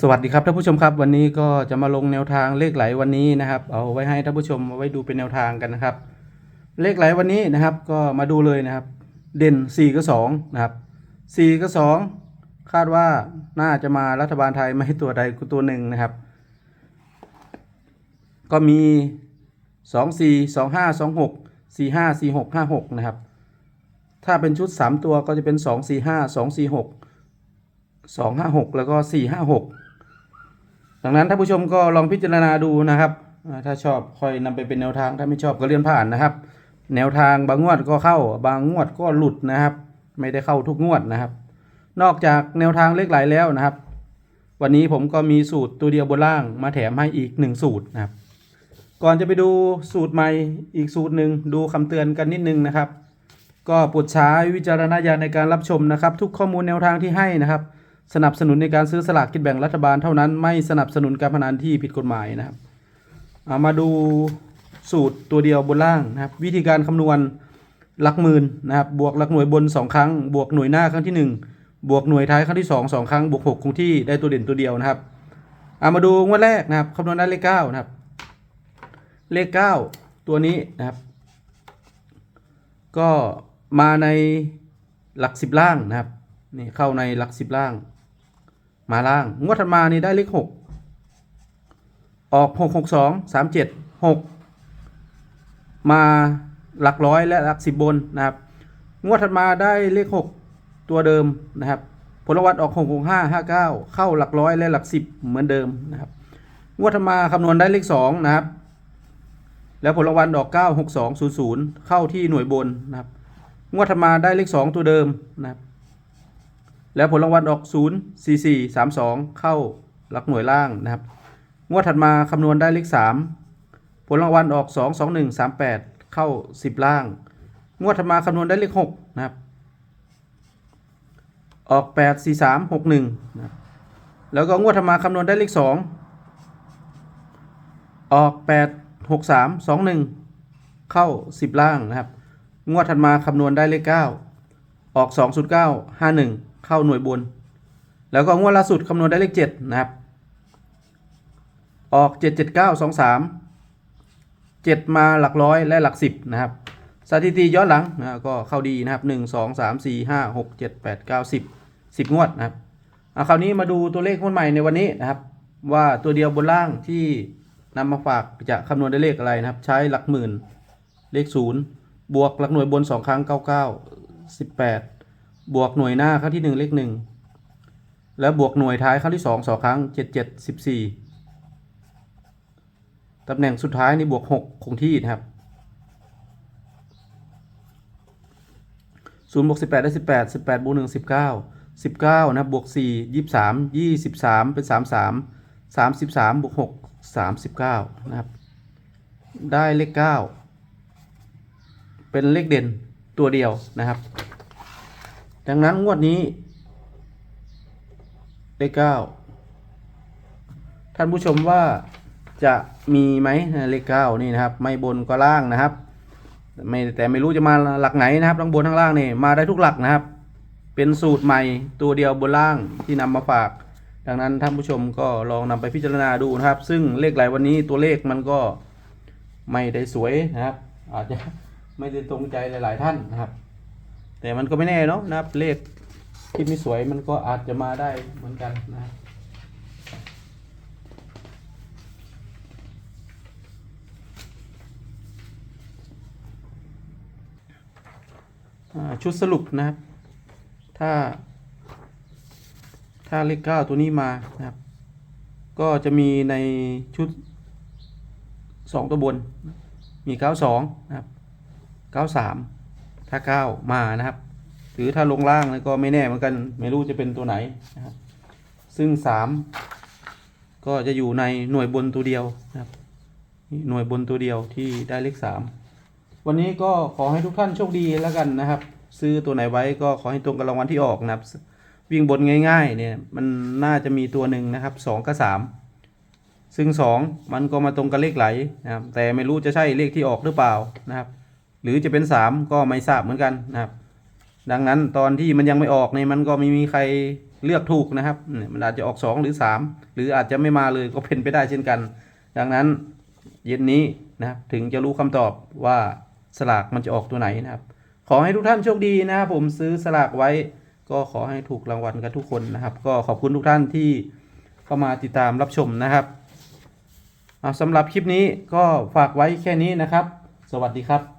สวัสดีครับท่านผู้ชมครับ วันนี้ก็จะมาลงแนวทางเลขไหลวันนี้นะครับ เอาไว้ให้ท่านผู้ชมเอาไว้ดูเป็นแนวทางกันนะครับ เลขไหลวันนี้นะครับ ก็มาดูเลยนะครับ เด่น 4กับ2นะครับ4กับ2คาดว่าน่าจะมารัฐบาลไทยไม่ให้ตัวใดก็ตัวหนึ่งนะครับ ก็มี 2 4 2 5 2 6 4 5 4 6 5 6นะครับถ้าเป็นชุด 3 ตัวก็จะเป็น 2 4 5 2 4 6 2 5 6 แล้วก็ 4 5 6 ดังนั้นท่านผู้ชมก็ลองพิจารณาดูนะครับ ถ้าชอบค่อยนำไปเป็นแนวทาง ถ้าไม่ชอบก็เลื่อนผ่านนะครับ แนวทางบางงวดก็เข้า บางงวดก็หลุดนะครับ ไม่ได้เข้าทุกงวดนะครับ นอกจากแนวทางเลขหลายแล้วนะครับ วันนี้ผมก็มีสูตรตัวเดียวบนล่างมาแถมให้อีกหนึ่งสูตรนะครับ ก่อนจะไปดูสูตรใหม่อีกสูตรหนึ่งดูคำเตือนกันนิดนึงนะครับ ก็โปรดใช้วิจารณญาณในการรับชมนะครับ ทุกข้อมูลแนวทางที่ให้นะครับ สนับสนุนในการซื้อสลากกินแบ่งรัฐบาลเท่านั้น ไม่สนับสนุนการพนันที่ผิดกฎหมายนะครับเอามาดูสูตรตัวเดียวบนล่างนะครับ วิธีการคำนวณหลักหมื่นนะครับ บวกหลักหน่วยบน 2 ครั้ง บวกหน่วยหน้าครั้งที่ 1 บวกหน่วยท้ายครั้งที่ 2 2 ครั้ง บวก6คงที่ได้ตัวเด่นตัวเดียวนะครับเอามาดูงวดแรกนะครับคำนวณได้เลข9นะครับ เลข 9 ตัวนี้นะครับ ก็มาในหลักสิบล่างนะครับนี่เข้าในหลักสิบล่าง มาล่าง งวดถัดมานี่ได้เลขหกออกหกหกสองสามเจ็ดหกมาหลักร้อยและหลักสิบบนนะครับ งวดถัดมาได้เลขหกตัวเดิมนะครับ ผลวัตออกหกหกห้าห้าเก้าเข้าหลักร้อยและหลักสิบเหมือนเดิมนะครับ งวดถัดมาคำนวณได้เลขสองนะครับ แล้วผลรางวัลดอก9 6 2 0 0เข้าที่หน่วยบนนะครับ งวดถัดมาได้เลข2ตัวเดิมนะครับ แล้วผลรางวัลออก 0 4 4 3 2 เข้าหลักหน่วยล่างนะครับ งวดถัดมาคำนวณได้เลข 3 ผลรางวัลออก 2 2 1 3 8 เข้า 10 ล่าง งวดถัดมาคำนวณได้เลข 6 นะครับ ออก 8 4 3 6 1นะครับแล้วก็งวดถัดมาคำนวณได้เลข 2 ออก 8 6 3 2 1 เข้า 10 ล่างนะครับ งวดถัดมาคำนวณได้เลข 9 ออก 2 0 9 5 1 เข้าหน่วยบน แล้วก็งวดล่าสุดคำนวณได้เลข 7 นะครับ ออก 7 7 9 2 3 7 มาหลักร้อยและหลัก 10 นะครับ สถิติย้อนหลังนะก็เข้าดีนะครับ 1 2 3 4 5 6 7 8 9 10 10 งวดนะครับเอาคราวนี้มาดูตัวเลขงวดใหม่ในวันนี้นะครับ ว่าตัวเดียวบนล่างที่นำมาฝากจะคำนวณได้เลขอะไรนะครับ ใช้หลักหมื่นเลขศูนย์บวกหลักหน่วยบนสองครั้งเก้าเก้าสิ บวกหน่วยหน้าครั้งที่หนึ่งเลขหนึ่งแล้วบวกหน่วยท้ายครั้งที่สองสองครั้งเจ็ดเจ็ดสิบสี่ตำแหน่งสุดท้ายนี่บวกหกคงที่นะครับศูนย์บวกสิบแปดได้สิบแปดสิบแปดบวกหนึ่งสิบเก้าสิบเก้านะบวกสี่ยี่สามยี่สิบสามเป็นสามสามสามสิบสามบวกหกสามสิบเก้านะครับ ได้เลขเก้าเป็นเลขเด่นตัวเดียวนะครับ ดังนั้นงวดนี้ เลขเก้าท่านผู้ชมว่าจะมีไหมเลขเก้านี่นะครับ ไม่บนก็ล่างนะครับไม่แต่ไม่รู้จะมาหลักไหนนะครับทั้งบนทั้งล่างนี่มาได้ทุกหลักนะครับ เป็นสูตรใหม่ตัวเดียวบนล่างที่นำมาฝาก ดังนั้นท่านผู้ชมก็ลองนำไปพิจารณาดูนะครับ ซึ่งเลขไหลวันนี้ตัวเลขมันก็ไม่ได้สวยนะครับ อาจจะไม่ได้ตรงใจหลาย ๆ ท่านนะครับ แต่มันก็ไม่แน่เนาะนะครับ เลขที่ไม่สวยมันก็อาจจะมาได้เหมือนกันนะครับชุดสรุปนะครับ ถ้า ถ้าเลขเก้าตัวนี้มานะครับ ก็จะมีในชุดสองตัวบน มีเก้าสองนะครับเก้าสาม ถ้าเก้ามานะครับ หรือถ้าลงล่างแล้วก็ไม่แน่เหมือนกัน ไม่รู้จะเป็นตัวไหนนะครับ ซึ่งสามก็จะอยู่ในหน่วยบนตัวเดียวนะครับ หน่วยบนตัวเดียวที่ได้เลขสามวันนี้ก็ขอให้ทุกท่านโชคดีแล้วกันนะครับ ซื้อตัวไหนไว้ก็ขอให้ตรงกับรางวัลที่ออกนะครับ วิ่งบนง่ายๆเนี่ยมันน่าจะมีตัวหนึ่งนะครับสองกับสามซึ่งสองมันก็มาตรงกับเลขไหลนะครับแต่ไม่รู้จะใช่เลขที่ออกหรือเปล่านะครับ หรือจะเป็นสามก็ไม่ทราบเหมือนกันนะครับ ดังนั้นตอนที่มันยังไม่ออกเนี่ยมันก็ไม่มีใครเลือกถูกนะครับมันอาจจะออก2หรือ3หรืออาจจะไม่มาเลยก็เป็นไปได้เช่นกัน ดังนั้นเย็นนี้นะครับถึงจะรู้คำตอบว่าสลากมันจะออกตัวไหนนะครับ ขอให้ทุกท่านโชคดีนะครับผมซื้อสลากไว้ ก็ขอให้ถูกรางวัลกันทุกคนนะครับ ก็ขอบคุณทุกท่านที่เข้ามาติดตามรับชมนะครับสำหรับคลิปนี้ก็ฝากไว้แค่นี้นะครับ สวัสดีครับ